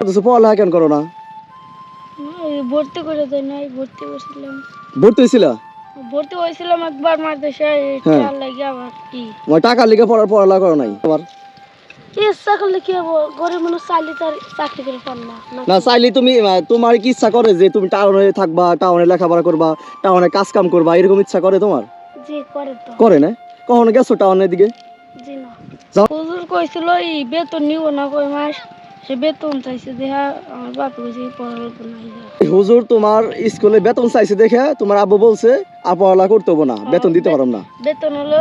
অথচ পড়ালেখা কেন করো না? ভর্তি করে দেয় নাই ভর্তি করছিলাম। ভর্তি হয়েছিল? ভর্তি হয়েছিলাম একবার মাদ্রাসা হ্যাঁ। লাগে আবার কি। আমার টাকা লিখে পড়ার পড়ালেখা করো নাই? তোমার? ইচ্ছা করলে কি হব? গরিব মানুষ চাইলে তার চাকরি করে পান না না না চাইলে তুমি তোমার কি ইচ্ছা করে যে তুমি টাউনে থাকবা টাউনে লেখাপড়া করবা টাউনে কাজ কাম করবা এরকম ইচ্ছা করে তোমার? জি করে তো। করে না? কখনো গেছো টাউনের দিকে? জি না। যাও। হুজুর কইছিল এই বেতন নিব না কয় মাস? সে বেতন চাইছে দেখা আমার বাপ কইছে পড়ালেখা নাই হুজুর তোমার স্কুলে বেতন চাইছে দেখে তোমার আব্বু বলছে আর পড়ালেখা করতে হব না বেতন দিতে পারো না। বেতন হলো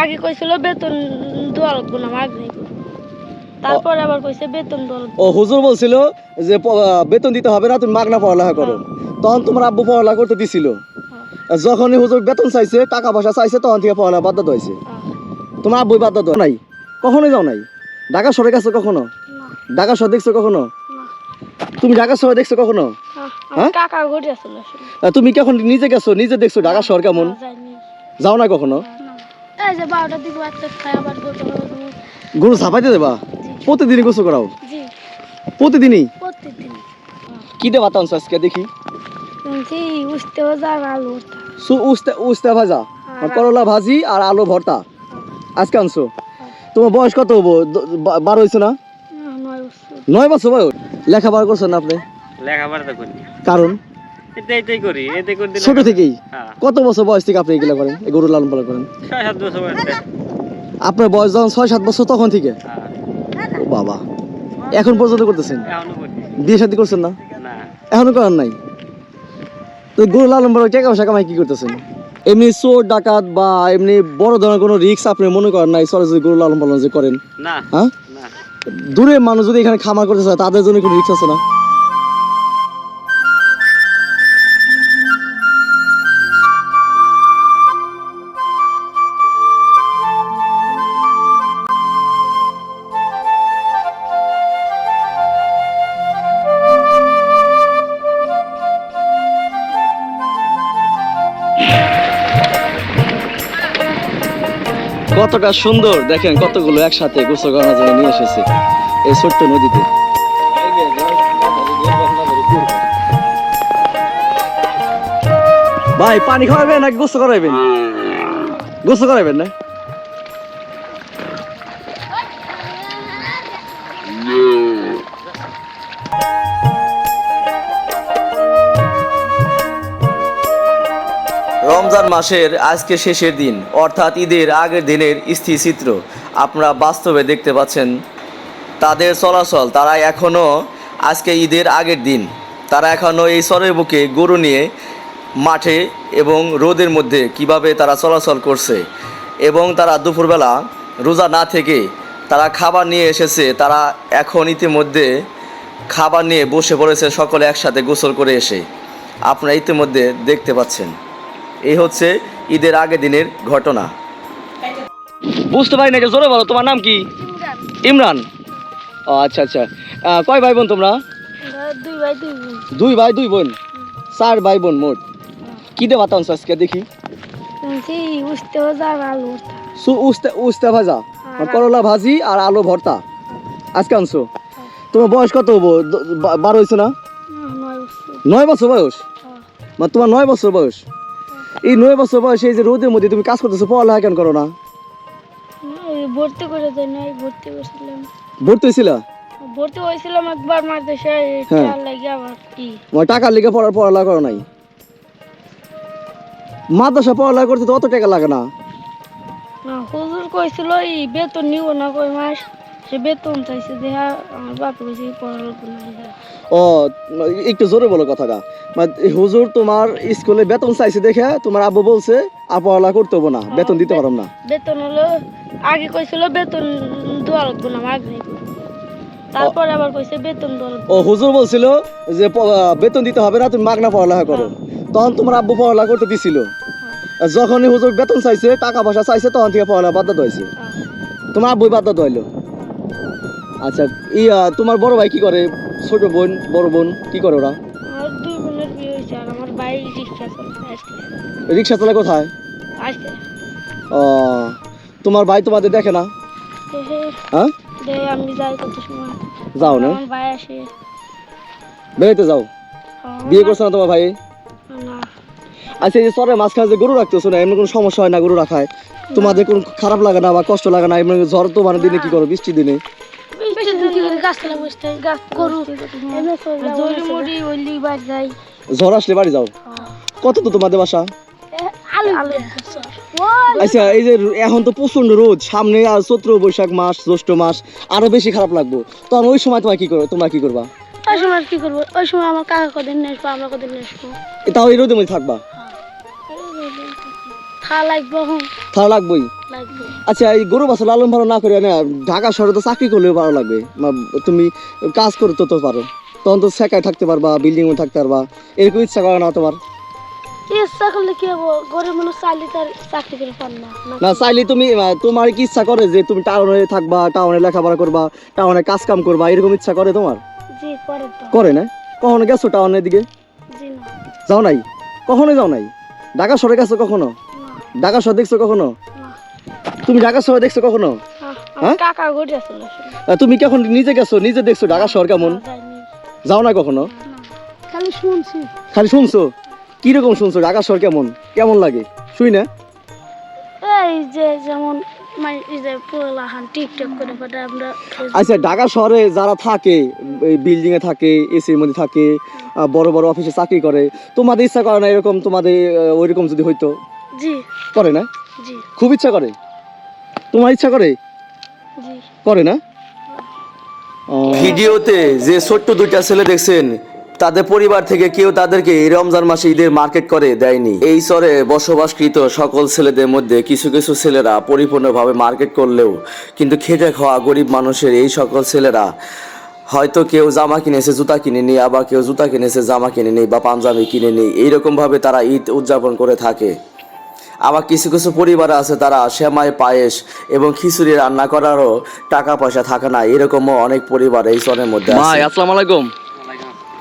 আগে কইছিল বেতন দেওয়া লাগবো না মাগ নেই তারপর আবার কইছে বেতন দেওয়া ও হুজুর বলছিল যে বেতন দিতে হবে না তুমি মাগনা পড়ালেখা করো। তখন তোমার আব্বু পড়ালেখা করতে দিছিল। আর যখনই হুজুর বেতন চাইছে টাকা পয়সা চাইছে তখন থেকে পড়ালেখা বাধ্য হয়েছে। আহ, তোমার আব্বুই বাধ্য নাই। কখনোই যাও নাই। ঢাকা শহরে গেছো কখনো? ঢাকা শহর দেখছ কখনো? তুমি ঢাকা শহরে দেখছ কখনো? হ্যাঁ? তুমি কখন নিজে গেছো? নিজে দেখছ ঢাকা শহর কেমন? যাও না কখনো? গরু ঝাপাইতে দেবা? প্রতিদিনই গোসল করাও? প্রতিদিনই? কি দেবা তাহলে আজকে দেখি। উস্তে উস্তে ভাজা। করলা ভাজি আর আলু ভর্তা। আজকে আনছো? তোমার বয়স কত হব? বারো হয়েছে না, নয় বছর বয়স? লেখাপড়া করছেন আপনি? লেখাপড়া তো করি। কারণ? এটাই করি এতে করে ছোট থেকেই? হ্যাঁ। কত বছর বয়স থেকে আপনি এগুলো করেন? এই গরু লালন পালন করেন? ছয় সাত বছর বয়সে আপনার বয়স যখন ছয় সাত বছর তখন থেকে? হ্যাঁ। ও বাবা। এখন পর্যন্ত করতেছেন? বিয়ে শাদী করছেন না? না। এখনও করার নাই? তো গরু লালন পালন টাকা পয়সা কামাই কি করতেছেন? এমনি চোর ডাকাত বা এমনি বড় ধরনের কোনো রিস্ক আপনি মনে করেন নাই? সরাসরি গরু লালন পালন যে করেন। না। হ্যাঁ? দূরে মানুষ যদি এখানে খামার করতে চায় তাদের জন্য কোনো রিক্স আছে না? কতটা সুন্দর। দেখেন কতগুলো একসাথে গোসল করার জন্য নিয়ে এসেছে এই ছোট্ট নদীতে। ভাই পানি খাওয়াবেন নাকি গোসল করাইবেন? গোসল করাইবেন না? রমজান মাসের আজকে শেষের দিন, অর্থাৎ ঈদের আগের দিনের স্থিরচিত্র আপনারা বাস্তবে দেখতে পাচ্ছেন, তাদের চলাচল, তারা এখনও আজকে ঈদের আগের দিন। তারা এখনও এই চরের বুকে গরু নিয়ে মাঠে এবং রোদের মধ্যে কীভাবে তারা চলাচল করছে এবং তারা দুপুরবেলা রোজা না থেকে তারা খাবার নিয়ে এসেছে, তারা এখন ইতিমধ্যে খাবার নিয়ে বসে পড়েছে, সকলে একসাথে গোসল করে এসে। আপনারা ইতিমধ্যে দেখতে পাচ্ছেন। এই হচ্ছে ঈদের আগের দিনের ঘটনা। বুঝতে পারি না জোরে বলো তোমার নাম কি? ইমরান। ও আচ্ছা আচ্ছা। কয় ভাই বোন তোমরা? দুই ভাই দুই বোন। দুই ভাই দুই বোন। চার ভাই বোন মোট। কি দেবা আজকে দেখি। উস্তে ভাজা করলা ভাজি আর আলু ভর্তা। আজকে আনছো। তোমার বয়স কত হব? বারো হয়েছে না? না, নয় বছর। বয়স? হ্যাঁ। মানে তোমার নয় বছর বয়স? এই নয় বছর বয়সে এই যে রোদের মধ্যে তুমি কাজ করতেছো পড়ালেখা কেন করো না? ভর্তি করে দেয় নাই ভর্তি করছিলাম। ভর্তি হয়েছিল? ভর্তি হয়েছিলাম একবার মাদ্রাসা হ্যাঁ। আবার কি। লিখে পড়ার পড়ালেখা করো নাই? মাদ্রাসা পড়ালেখা করতে তো অত টাকা লাগে না। হুজুর কইছিল এই বেতন নিব না কয় মাস? সে বেতন চাইছে দেখা আমার বাপ কইছে পড়ালেখা ও একটু জোরে বলো কথাটা। মানে হুজুর তোমার স্কুলে বেতন চাইছে দেখে তোমার আব্বু বলছে পড়ালেখা করতে হব না বেতন দিতে পারো না। বেতন হলো আগে কইছিল বেতন দেওয়া লাগবো না নেই তারপর আবার কইছে বেতন ও হুজুর বলছিল যে বেতন দিতে হবে না তুমি মাগনা পড়ালেখা করো। তখন তোমার আব্বু পড়ালেখা করতে দিছিল। আর যখনই হুজুর বেতন চাইছে টাকা পয়সা চাইছে তখন থেকে পড়ালেখা বাধ্য হয়েছে তোমার আব্বুই বাধ্য হইল। আচ্ছা ইয়া তোমার বড় ভাই কি করে? ছোট বোন বড় বোন কি করে ওরা? আমার দুই বোনের বিয়ে হয়েছে আর আমার ভাই রিক্সা চলছে রিক্সা চালায় কোথায়? ও তোমার ভাই তোমাদের দেখে না? হ্যাঁ? আমি যাই কত সময়। যাও না? আমার ভাই আসে। বেড়াইতে যাও? বিয়ে করছ না তোমার ভাই? আচ্ছা এই যে চরের মাঝখানে যে গরু রাখতেছো না এমন কোনো সমস্যা হয় না গরু রাখায়? তোমাদের কোনো খারাপ লাগে না বা কষ্ট লাগে না? এমন ঝড় তো মানে দিনে কি করো বৃষ্টির দিনে? গাছতলা বসতে গাছ গরু মুড়ি ওইলি বাজ যাই। ঝড় আসলে বাড়ি যাও। কত তো তোমাদের বাসা? আলু। আলু। আচ্ছা এই যে এখন তো প্রচণ্ড রোদ সামনে আর চৈত্র বৈশাখ মাস জ্যৈষ্ঠ মাস আরও বেশি খারাপ লাগবো। তখন ওই সময় তোমার কি করো তোমরা কি করবা? ওই সময় কি করব? ওই সময় আমার কাকা কদিন নিয়ে আসব আমরা কদিন নিয়ে আসব তাও এই রোদের মধ্যে থাকবা? লাগবো লাগবেই? লাগবে। আচ্ছা এই গরু বাসা লালন পালন না করে না ঢাকা শহরে তো চাকরি করলেও ভালো লাগবে। তুমি কাজ করতে তো পারো। তখন তো সেকায় থাকতে পারবা বিল্ডিং এ থাকতে পারবা। এরকম ইচ্ছা করে না তোমার। ইচ্ছা করলে কি হব? গরিব মানুষ চাইলে তার চাকরি করে পান না। না না চাইলে তুমি তোমার কি ইচ্ছা করে যে তুমি টাউনে থাকবা টাউনে লেখাপড়া করবা টাউনে কাজ কাম করবা এরকম ইচ্ছা করে তোমার? জি করে করে না? কখনো গেছো টাউনের দিকে? জি না। যাও নাই? কখনো যাও নাই? ঢাকা শহরে গেছো কখনো? ঢাকা শহর দেখছ কখনো? তুমি ঢাকা শহর দেখছ কখনো? হ্যাঁ? তুমি কখন নিজে গেছো? নিজে দেখছ ঢাকা শহর কেমন? যাও না কখনো? খালি শুনছি। খালি শুনছো? কীরকম শুনছো? ঢাকা শহর কেমন? কেমন লাগে? শুই না? এই যে যেমন আচ্ছা ঢাকা শহরে যারা থাকে বিল্ডিং এ থাকে এসির মধ্যে থাকে বড় বড় অফিসে চাকরি করে তোমাদের ইচ্ছা করে না এরকম তোমাদের ওইরকম যদি হইতো? জি। করে না? জি। খুব ইচ্ছা করে? তোমার ইচ্ছা করে? জি। করে না? ভিডিওতে যে ছোট্ট দুইটা ছেলে দেখছেন তাদের পরিবার থেকে কেউ তাদেরকে এই রমজান মাসে ঈদের মার্কেট করে দেয়নি। এই বসবাসকৃত সকল ছেলেদের মধ্যে কিছু কিছু ছেলেরা পরিপূর্ণভাবে মার্কেট করলেও কিন্তু খেটে খাওয়া গরিব মানুষের এই সকল ছেলেরা হয়তো কেউ জামা কিনেছে জুতা কিনেনি আবার কেউ জুতা কিনেছে জামা কিনেনি বা পাঞ্জাবি কিনেনি। এইরকম ভাবে তারা ঈদ উদযাপন করে থাকে। আবার কিছু কিছু পরিবার আছে তারা সেমাই পায়েস এবং খিচুড়ি রান্না করারও টাকা পয়সা থাকে না। এরকমও অনেক পরিবার এই চরের মধ্যে ভাই আসসালামু আলাইকুম।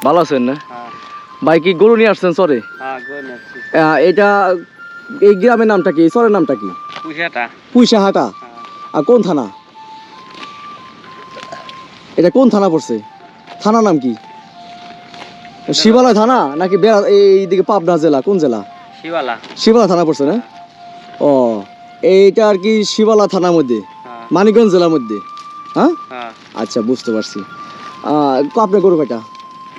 ভালো আছেন না? হ্যাঁ। ভাই কি গরু নিয়ে আসছেন চরে? হ্যাঁ এটা এই গ্রামের নামটা কি? সরের নামটা কি? পুইশাহাটা হ্যাঁ। আর কোন থানা? এটা কোন থানা পড়ছে? থানা নাম কি? শিবালয় থানা নাকি বেড়া এইদিকে পাবনা জেলা কোন জেলা? শিবালা। শিবালা থানা পড়ছে না? ও এইটা আর কি শিবালা থানার মধ্যে? হ্যাঁ। মানিকগঞ্জ জেলার মধ্যে? হ্যাঁ? হ্যাঁ। আচ্ছা বুঝতে পারছি। আপনার গরু কয়টা?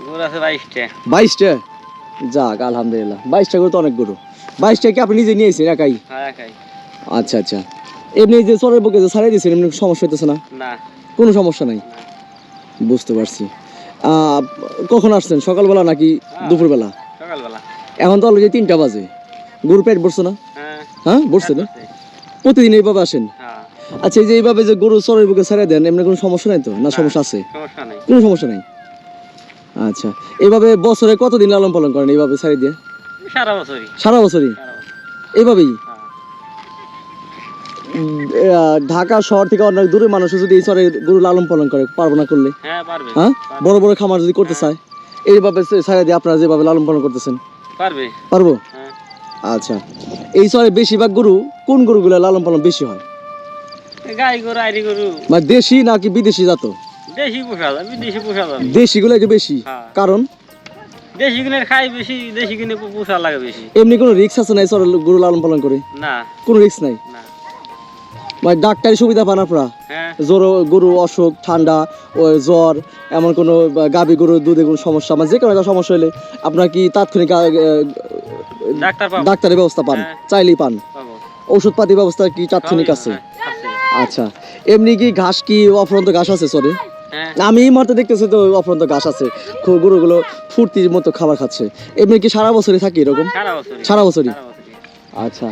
গরু আছে বাইশটা। বাইশটা? যাক আলহামদুলিল্লাহ। বাইশটা গরু তো অনেক গরু। বাইশটা কি আপনি নিজে নিয়েছেন একাই? হ্যাঁ আচ্ছা আচ্ছা। এমনি যে চরের বুকে যে ছাড়িয়ে দিয়েছেন এমনি সমস্যা হইতেছে না? কোনো সমস্যা নাই? বুঝতে পারছি। আহ, কখন আসছেন? সকালবেলা নাকি দুপুরবেলা? সকালবেলা। এখন তো অলরেডি তিনটা বাজে। গরু পেট ভরছে না? হ্যাঁ। হ্যাঁ ভরছে না? প্রতিদিন এইভাবে আসেন? হ্যাঁ। আচ্ছা এই যে এইভাবে যে গরু চরের বুকে ছেড়ে দেন এমনি কোনো সমস্যা নাই তো? না সমস্যা আছে? কোনো সমস্যা নাই? আচ্ছা এইভাবে বছরে কতদিন লালন পালন করেন এইভাবে ছেড়ে দিয়ে? সারা বছরই। সারা বছরই? এইভাবেই? হ্যাঁ। ঢাকা শহর থেকে অনেক দূরে মানুষ যদি এই চরে গরু লালন পালন করে পারব না করলে? হ্যাঁ পারবে। হ্যাঁ? বড় বড় খামার যদি করতে চায় এইভাবে ছেড়ে দিয়ে আপনারা যেভাবে লালন পালন করতেছেন? পারবে। পারব? হ্যাঁ। আচ্ছা। এই চরে বেশিরভাগ গরু কোন গরুগুলো লালন পালন বেশি হয়? গাই গরু আইরি গরু। মানে দেশি নাকি বিদেশি জাত? দেশি পোষা যাবে দেশি পোষা যাবে দেশিগুলো একটু বেশি। হ্যাঁ। কারণ? দেশি কিনে খাই বেশি দেশি কিনে পোষা লাগে বেশি। এমনি কোনো রিক্স আছে না এই গরু লালন পালন করে? না। কোনো রিক্স নাই? না। মানে ডাক্তারি সুবিধা পান আপনারা? হ্যাঁ। জ্বর গরু অসুখ ঠান্ডা জ্বর এমন কোনো গাভী গরু দুধে কোনো সমস্যা মানে যে কোনো একটা সমস্যা হলে আপনার কি তাৎক্ষণিক ডাক্তারের ব্যবস্থা পান হ্যাঁ। চাইলেই পান। ওষুধপাতি ব্যবস্থা কি তাৎক্ষণিক আছে হ্যাঁ, আচ্ছা এমনি কি ঘাস কি অফরন্ত ঘাস আছে সরি হ্যাঁ। আমি এই মুহূর্তে দেখতেছি তো অফরন্ত ঘাস আছে। গরুগুলো ফুর্তির মতো খাবার খাচ্ছে। এমনি কি সারা বছরই থাকে এরকম? সারা বছরই। আচ্ছা।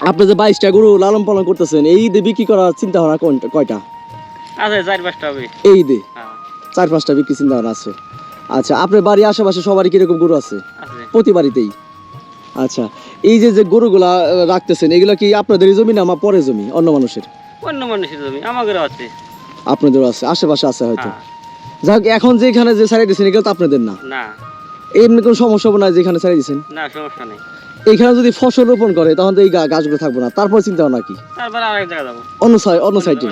আপনি যে বাইশটা গরু লালন পালন করতেছেন এই ঈদে বিক্রি করার চিন্তা ভাবনা কোনটা- কয়টা? আছে চার পাঁচটা হবে এই ঈদে? চার পাঁচটা বিক্রি চিন্তা ভাবনা আছে। আচ্ছা আপনার বাড়ির আশেপাশে সবারই কীরকম গরু আছে? প্রতি বাড়িতেই? আচ্ছা এই যে যে গরুগুলা রাখতেছেন এগুলো কি আপনাদের জমি না আমার পরে জমি অন্য মানুষের? অন্য মানুষের জমি আমাদেরও আছে। আপনাদেরও আছে আশেপাশে আছে হয়তো। হ্যাঁ। যাক এখন যেখানে যে ছাড়িয়ে দিচ্ছেন এগুলো তো আপনাদের না? না। এমনি কোনো সমস্যা হবে না যেখানে ছাড়িয়ে দিচ্ছেন না সমস্যা নেই। এখানে যদি ফসল রোপণ করে তখন তো এই গাছগুলো থাকবে না। তারপর চিন্তা ভাবনা কি? তারপরে আরেক জায়গা যাব। অন্য সাইড অন্য সাইডে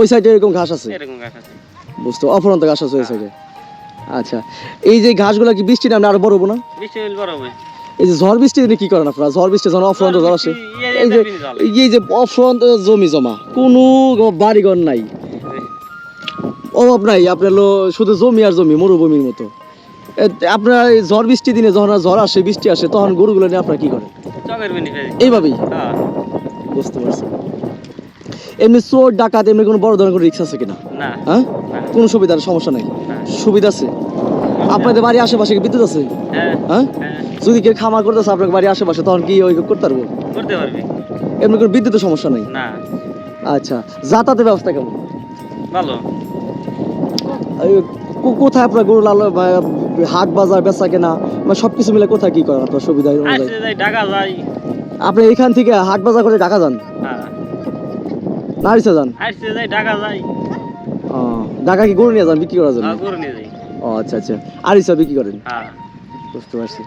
ওই সাইডে এরকম ঘাস আছে? এরকম গাছ আছে। বুঝতে অফুরন্ত ঘাস আছে ওই সাইডে আচ্ছা এই যে ঘাসগুলো কি বৃষ্টি নামলে আরও বড় হব না? বৃষ্টি বড় হবে। এই যে ঝড় বৃষ্টি দিনে কি করেন আপনারা? ঝড় বৃষ্টি যখন অফুরন্ত জল আসে এই- এই যে এই যে অফুরন্ত জমি জমা কোনো বাড়িঘর নাই। অভাব নাই আপনার শুধু জমি আর জমি মরুভূমির মতো। আপনার এই ঝড় বৃষ্টি দিনে যখন ঝড় আসে বৃষ্টি আসে তখন গরুগুলো নিয়ে আপনারা কি করেন? এইভাবেই? হ্যাঁ। বুঝতে পারছি। এমনি চোর ডাকাত এমনি কোনো বড় ধরনের কোনো রিক্স আছে কিনা? না। হ্যাঁ? কোনো সুবিধার সমস্যা নাই। সুবিধা আছে। আপনাদের বাড়ির আশেপাশে কি বিদ্যুৎ আছে? হ্যাঁ। হ্যাঁ? হ্যাঁ। যদি কেউ খামার করতেছে আপনার বাড়ির আশেপাশে তখন কি ওই করতে পারব? করতে পারবি। এমনি কোনো বিদ্যুতের সমস্যা নেই? না। আচ্ছা যাতায়াতের ব্যবস্থা কেমন? ভালো। কোথায় আপনার গরু লাল হাট বাজার বেচা কেনা মানে সব কিছু মিলে কোথায় কি করেন আপনার সুবিধা অনুযায়ী? ঢাকা যাই। আপনি এখান থেকে হাট বাজার করে ঢাকা যান? হ্যাঁ। নারিসা যান? ঢাকা যাই। ঢাকা কি গরু নিয়ে যান বিক্রি করার জন্য? হ্যাঁ গরু নিয়ে যাই। ও আচ্ছা আচ্ছা। আর আরিসা বিক্রি করেন? হ্যাঁ। বুঝতে পারছি।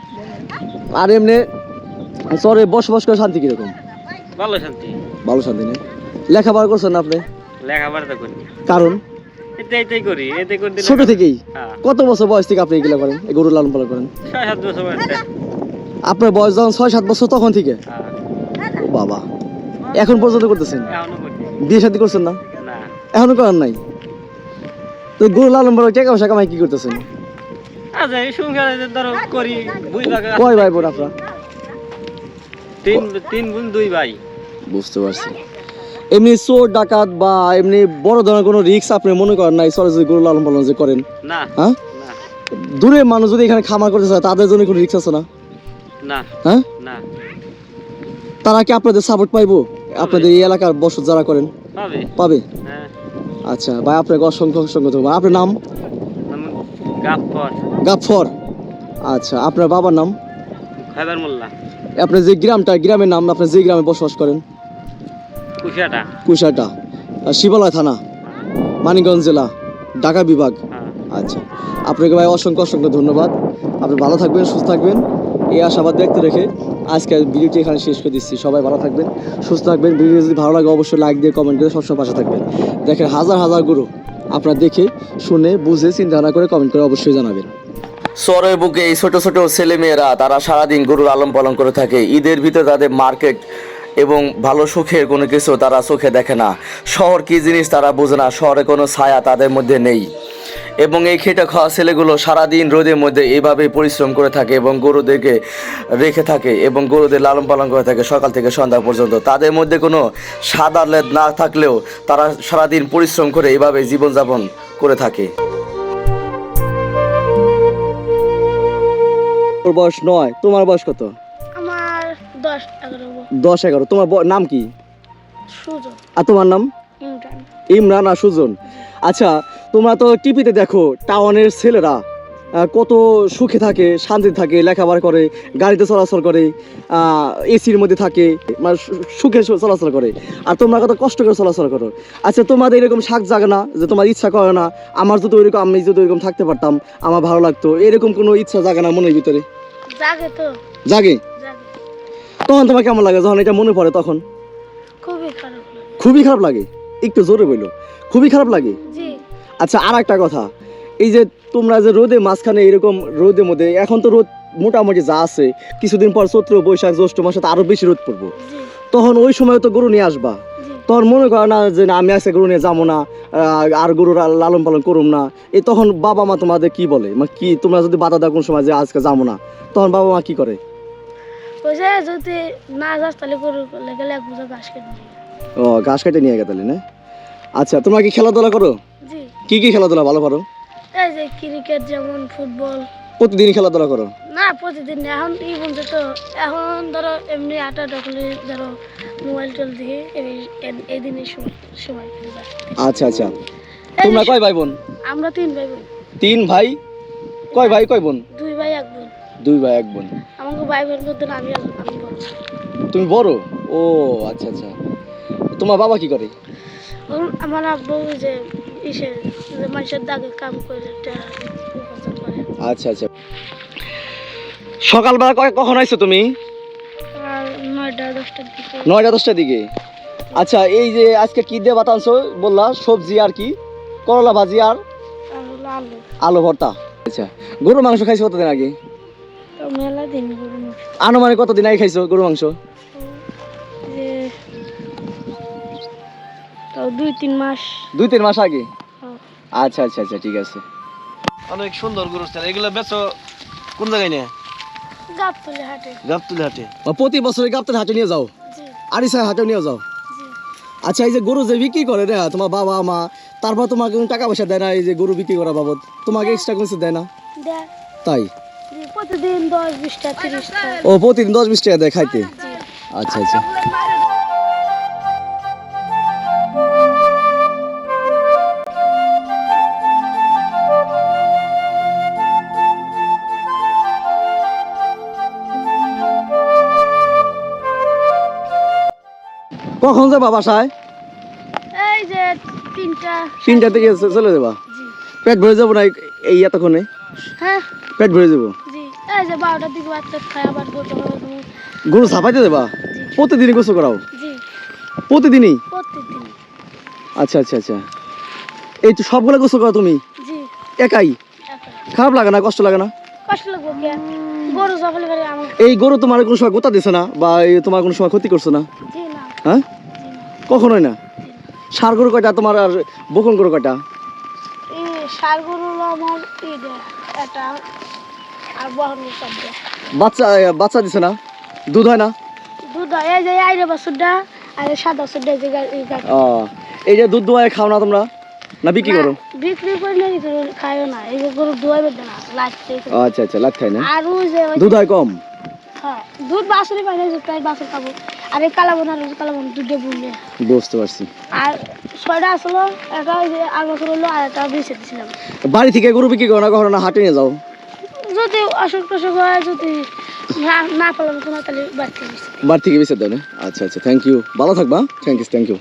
আর এমনি শহরে বসবাস করে শান্তি কীরকম? ভালো শান্তি। ভালো শান্তি নেই। লেখাপড়া করছেন আপনি? লেখাপড়া তো করি কারণ ছোট থেকেই? হ্যাঁ। কত বছর বয়স থেকে আপনি এগুলো করেন? গরু লালন পালন করেন? আপনার বয়স যখন ছয় সাত বছর তখন থেকে? বাবা। এখন পর্যন্ত করতেছেন? বিয়ে শাদী করছেন না। এখনও করেন নাই? তো গরু লালন পালন টাকা পয়সা কামাই কি করতেছেন? আচ্ছা এই সংসারে ধরো করি দুই ভাগ কয় ভাই বোন আপনার? তিন তিন বোন দুই ভাই। বুঝতে পারছি। এমনি চোর ডাকাত বা এমনি বড় ধরনের কোনো রিস্ক আপনি মনে করেন নাই সরে যদি গরু লালন পালন যে করেন? না। হ্যাঁ? না। দূরে মানুষ যদি এখানে খামার করতে চায় তাদের জন্য কোনো রিস্ক আছে না? না। হ্যাঁ? না। তারা কি আপনাদের সাপোর্ট পাইবো? আপনাদের এই এলাকার বসত যারা করেন? পাবে। পাবে? হ্যাঁ। আচ্ছা ভাই আপনাকে অসংখ্য অসংখ্য ধন্যবাদ। আপনার নাম? গাফর গাফর আচ্ছা আপনার বাবার নাম? খাইবার মোল্লা। আপনার যে গ্রামটা গ্রামের নাম আপনি যে গ্রামে বসবাস করেন? কুশিয়াটা। কুশাটা শিবালয় থানা? মানিকগঞ্জ জেলা ঢাকা বিভাগ? হ্যাঁ। আচ্ছা আপনাকে ভাই অসংখ্য অসংখ্য ধন্যবাদ। আপনি ভালো থাকবেন সুস্থ থাকবেন। এই আশাবাদ ব্যক্ত রেখে আজকে ভিডিওটি এখানে শেষ করে দিচ্ছি। সবাই ভালো থাকবেন, সুস্থ থাকবেন। ভিডিও যদি ভালো লাগে, অবশ্যই লাইক দিয়ে কমেন্ট করে সবসময় পাশে থাকবেন। দেখেন হাজার হাজার গরু। আপনারা দেখে, শুনে, বুঝে চিন্তা ভাবনা করে কমেন্ট করে অবশ্যই জানাবেন। শহরের বুকে এই ছোটো ছোটো ছেলেমেয়েরা, তারা সারাদিন গরু আলম পালন করে থাকে। ঈদের ভিতরে তাদের মার্কেট এবং ভালো সুখের কোনো কিছু তারা চোখে দেখে না। শহর কি জিনিস তারা বোঝে না। শহরে কোনো ছায়া তাদের মধ্যে নেই। এবং এই খেটে খাওয়া ছেলেগুলো সারাদিন রোদের মধ্যে এইভাবেই পরিশ্রম করে থাকে এবং গরুদেরকে রেখে থাকে এবং গরুদের লালন পালন করে থাকে সকাল থেকে সন্ধ্যা পর্যন্ত। তাদের মধ্যে কোনো সাদা লেদ না থাকলেও তারা সারাদিন পরিশ্রম করে এইভাবে জীবনযাপন করে থাকে। বয়স নয় তোমার বয়স কত? আমার দশ এগারো বছর। দশ এগারো তোমার নাম কি? সুযোগ আর তোমার নাম? ইমরান। ইমরান আর সুজন। আচ্ছা তোমরা তো টিভিতে দেখো টাউনের ছেলেরা কত সুখে থাকে শান্তি থাকে লেখাপড়া করে গাড়িতে চলাচল করে এসির মধ্যে থাকে মানে সুখে চলাচল করে। আর তোমরা কত কষ্ট করে চলাচল করো। আচ্ছা তোমাদের এরকম শাক জাগে না যে তোমার ইচ্ছা করে না? আমার যদি ওইরকম আমি যদি ওইরকম থাকতে পারতাম আমার ভালো লাগতো। এরকম কোনো ইচ্ছা জাগে না মনের ভিতরে? জাগে তো। জাগে? তখন তোমার কেমন লাগে? যখন এটা মনে পড়ে তখন? খুবই খারাপ লাগে। খুবই খারাপ লাগে? একটু জোরে বলল খুবই খারাপ লাগে? জি। আচ্ছা আর একটা কথা। এই যে তোমরা যে রোদে মাঝখানে এরকম রোদের মধ্যে এখন তো রোদ মোটামুটি যা আছে কিছুদিন পর চৈত্র বৈশাখ জ্যৈষ্ঠ মাসে তো আরও বেশি রোদ পড়ব। তখন ওই সময় তো গরু নিয়ে আসবা। তখন মনে করো না যে না আমি আজকে গরু নিয়ে যাব না আর গরুর লালন পালন করুম না। এই তখন বাবা মা তোমাদের কি বলে? মানে কি তোমরা যদি বাধা দাও কোন সময় যে আজকে যাব না তখন বাবা মা কি করে? যদি না যাস তাহলে গরু গেলে ঘাস কেটে ও ঘাস কেটে নিয়ে গেতালি না? আচ্ছা তোমরা কি খেলাধুলা করো? কি কি খেলাধুলা ভালো পারো? এই যে ক্রিকেট যেমন ফুটবল প্রতিদিন খেলাধুলা করো? না প্রতিদিন না, এখন ই বলছে তো এখন ধরো এমনি আটা ডকলে ধরো মোবাইল টোল দিয়ে এই- এই- এই দিনের সময় সময় কেটে যায় আচ্ছা আচ্ছা। তোমরা কয় ভাই বোন আমরা তিন ভাই বোন তিন ভাই? কয় ভাই কয় বোন? দুই ভাই এক বোন। দুই ভাই এক বোন। আমাকে ভাই বোন বলতে না আমি আর- আমি বড়। তুমি বড়? ও আচ্ছা আচ্ছা। তোমার বাবা কি করে? আমার আব্বু যে ইসে মানুষের দাগে কাম করে টাকা উপার্জন করে। আচ্ছা আচ্ছা। সকালবেলা কখন আইছো তুমি? দশটার দিকে। নয়টা দশটার দিকে? আচ্ছা এই যে আজকে কি দিয়ে ভাত আনছো বললা সবজি আর কি? করলা ভাজি আর আলু। ভর্তা। আচ্ছা গরুর মাংস খাইছো কতদিন আগে? আনুমানিক কতদিন আগে খাইছো গরুর মাংস? দুই তিন মাস। দুই তিন মাস আগে? হ্যাঁ। আচ্ছা আচ্ছা আচ্ছা ঠিক আছে। অনেক সুন্দর গরু এগুলো বেচো কোন জায়গায় নিয়ে? গাবতলি হাটে। গাবতুলি হাটে। প্রতি বছরে গাপ্তার হাটে নিয়ে যাও? জি। আরিসা হাটে নিয়ে যাও? আচ্ছা এই যে গরু যে বিক্রি করে না তোমার বাবা মা তারপর তোমাকে কোনো টাকা পয়সা দেয় না এই যে গরু বিক্রি করা বাবদ? তোমাকে এক্সট্রা কোনো কিছু দেয় না? তাই? প্রতিদিন দশ বিশটা তিরিশটা। ও প্রতিদিন দশ বিশ টাকা দেয় খাইতে? আচ্ছা আচ্ছা। কখন যাবা বাসায়? এই যে তিনটা। তিনটা থেকে চলে যাবা? পেট ভরে যাব না এই- এতক্ষণে? হ্যাঁ। পেট ভরে যাব? গরু ছাপাইতে দেবা প্রতিদিনই গোসল করাও? জি। প্রতিদিনই? আচ্ছা আচ্ছা আচ্ছা। এই তো সবগুলো গোসল করো তুমি? জি। একাই? একা। খারাপ লাগে না? কষ্ট লাগে না? এই গরু তোমার কোনো সময় গোতা দিছে না? বা তোমার কোনো সময় ক্ষতি করছে না। হ্যাঁ? কখনোই না। সার গরু কয়টা? তোমার আর বকন গরু কয়টা? এই সার গরু হলো আমার এটা আর বহন বাচ্চা বাচ্চা দিছে না? দুধ হয় না? দুধ হয়, এই যে আইরে বাছুরটা আর এই সাদা বাছুরটা এই যে এই গা- ও, এই যে দুধ দোয়ায় খাও না তোমরা? না বিক্রি করো? না, বিক্রি কিছু খাইও না এই যে গরু দুয়াই বেঁধে না লাগছে আচ্ছা আচ্ছা লাগ খাই না। আর যে দুধ হয় কম? হ্যাঁ দুধ বাছুরই পাই না প্রায় বাছুর খাব। আর এই কালাবন আর কালাবন দুটো বুনলে বুঝতে পারছি। আর ছয়টা আসলো একটা আগ বছর হলো আর একটা বেঁচে দিয়েছিলাম বাড়ি থেকে গরু বিক্রি করো না কখনো না হাটে নিয়ে যাও? যদি অসুখ টসুখ হয় যদি না পালাম কোনো তাহলে বাড়তে গেছে বাড়ি থেকে বেঁচে দেবে আচ্ছা আচ্ছা থ্যাংক ইউ ভালো থাকবা থ্যাংক ইউ থ্যাংক ইউ